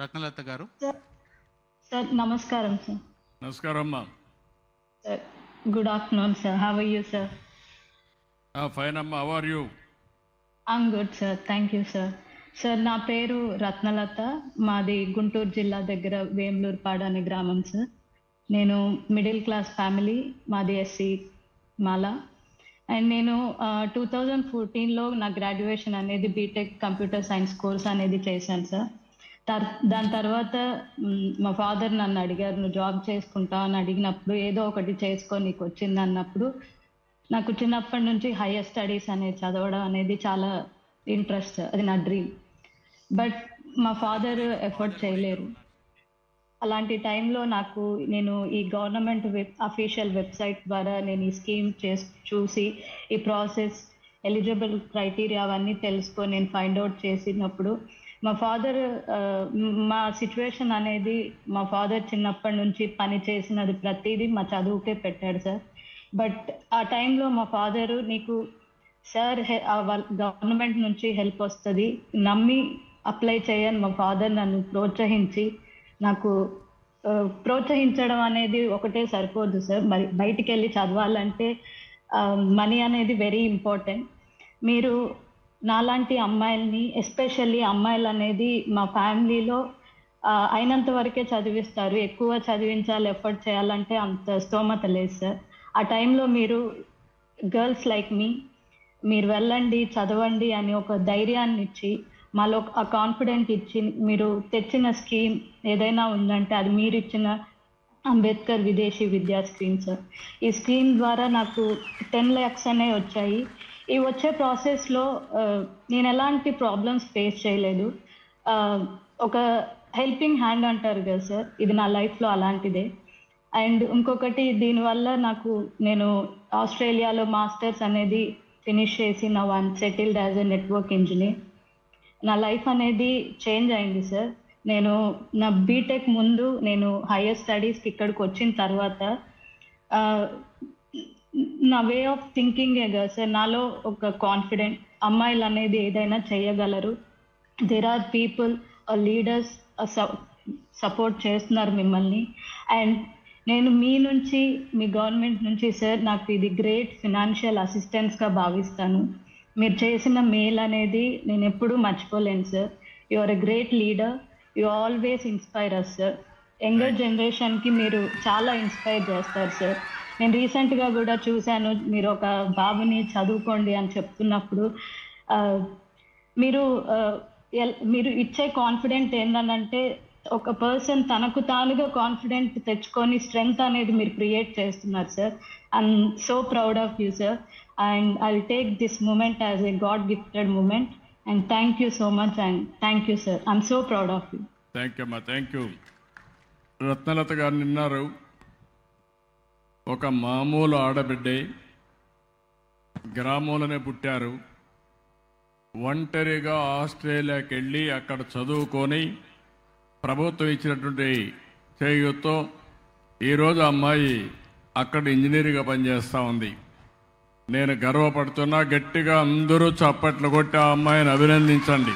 రత్నలత గారు. సార్ నమస్కారం సార్. నమస్కారం అమ్మా. Sir good afternoon sir. How you sir fine అమ్మా. How are you I'm good sir thank you sir sir నా పేరు రత్నలత. మాది గుంటూరు జిల్లా దగ్గర వేములూరుపాడు అనే గ్రామం సార్ నేను మిడిల్ క్లాస్ ఫ్యామిలీ మాది ఎస్సీ మాల. అండ్ నేను టూ థౌజండ్ ఫోర్టీన్లో నా గ్రాడ్యుయేషన్ అనేది బీటెక్ కంప్యూటర్ సైన్స్ కోర్స్ అనేది చేశాను సార్ దాని తర్వాత మా ఫాదర్ నన్ను అడిగారు నువ్వు జాబ్ చేసుకుంటా? అని అడిగినప్పుడు ఏదో ఒకటి చేసుకో నీకు వచ్చింది అన్నప్పుడు నాకు చిన్నప్పటి నుంచి హైయర్ స్టడీస్ అనేది చదవడం అనేది చాలా ఇంట్రెస్ట్ అది నా డ్రీమ్. బట్ మా ఫాదర్ ఎఫర్ట్ చేయలేరు. అలాంటి టైంలో నాకు నేను ఈ గవర్నమెంట్ వెబ్ అఫీషియల్ వెబ్సైట్ ద్వారా నేను ఈ స్కీమ్ చేసి చూసి ఈ ప్రాసెస్ ఎలిజిబుల్ క్రైటీరియా అవన్నీ తెలుసుకొని నేను ఫైండ్ అవుట్ చేసినప్పుడు మా ఫాదర్ మా సిచ్యువేషన్ అనేది మా ఫాదర్ చిన్నప్పటి నుంచి పని చేసినది ప్రతిదీ మా చదువుకే పెట్టాడు సార్. బట్ ఆ టైంలో మా ఫాదరు నీకు సార్ గవర్నమెంట్ నుంచి హెల్ప్ వస్తుంది. నమ్మి అప్లై చేయని మా ఫాదర్ నన్ను ప్రోత్సహించి నాకు ప్రోత్సహించడం అనేది ఒకటే సరిపోదు సార్. మరి బయటికి వెళ్ళి చదవాలంటే మనీ అనేది వెరీ ఇంపార్టెంట్ మీరు నాలాంటి అమ్మాయిల్ని ఎస్పెషల్లీ అమ్మాయిలు అనేది మా ఫ్యామిలీలో అయినంత వరకే చదివిస్తారు. ఎక్కువ చదివించాలి ఎఫర్ట్ చేయాలంటే అంత స్తోమత లేదు సార్. ఆ టైంలో మీరు గర్ల్స్ లైక్ మీ మీరు వెళ్ళండి చదవండి అని ఒక ధైర్యాన్ని ఇచ్చి మాలో ఆ కాన్ఫిడెంట్ ఇచ్చి మీరు తెచ్చిన స్కీమ్ ఏదైనా ఉందంటే అది మీరు ఇచ్చిన అంబేద్కర్ విదేశీ విద్యా స్కీమ్ సార్. ఈ స్కీమ్ ద్వారా నాకు టెన్ ల్యాక్స్ అనే వచ్చాయి. ఈ వచ్చే ప్రాసెస్లో నేను ఎలాంటి ప్రాబ్లమ్స్ ఫేస్ చేయలేదు. ఒక హెల్పింగ్ హ్యాండ్ అంటారు కదా సార్ ఇది నా లైఫ్లో అలాంటిదే. అండ్ ఇంకొకటి దీనివల్ల నాకు నేను ఆస్ట్రేలియాలో మాస్టర్స్ అనేది ఫినిష్ చేసి నా one settled as a network engineer నా లైఫ్ అనేది చేంజ్ అయింది సార్ నేను నా బీటెక్ ముందు నేను హైయర్ స్టడీస్కి ఇక్కడికి వచ్చిన తర్వాత నా వే ఆఫ్ థింకింగే కదా సార్ నాలో ఒక కాన్ఫిడెంట్ అమ్మాయిలు అనేది ఏదైనా చేయగలరు. There are people leaders support చేస్తున్నారు మిమ్మల్ని. అండ్ నేను మీ నుంచి మీ గవర్నమెంట్ నుంచి సార్ నాకు ఇది గ్రేట్ ఫినాన్షియల్ అసిస్టెన్స్గా భావిస్తాను. మీరు చేసిన మేల్ అనేది నేను ఎప్పుడూ మర్చిపోలేను sir you are a great leader you always inspire us sir younger జనరేషన్కి మీరు చాలా ఇన్స్పైర్ చేస్తారు సార్ నేను రీసెంట్గా కూడా చూశాను మీరు ఒక బాబుని చదువుకోండి అని చెప్తున్నప్పుడు మీరు ఎల్- మీరు ఇచ్చే కాన్ఫిడెంట్ ఏంటంటే ఒక పర్సన్ తనకు తానుగా కాన్ఫిడెంట్ తెచ్చుకొని స్ట్రెంగ్త్ అనేది మీరు క్రియేట్ చేస్తున్నారు sir I'm so proud of you sir and I take this moment as a god gifted moment and thank you so much and thank you sir I'm so proud of you thank you అమ్మా thank you Ratnalatha garu నిన్నారు. ఒక మామూలు ఆడబిడ్డే గ్రామంలోనే పుట్టారు. ఒంటరిగా ఆస్ట్రేలియాకి వెళ్ళి అక్కడ చదువుకొని ప్రభుత్వం ఇచ్చినటువంటి చేయూతో ఈరోజు అమ్మాయి అక్కడ ఇంజనీర్గా పనిచేస్తూ ఉంది. నేను గర్వపడుతున్నా గట్టిగా అందరూ చప్పట్లు కొట్టి ఆ అమ్మాయిని అభినందించండి.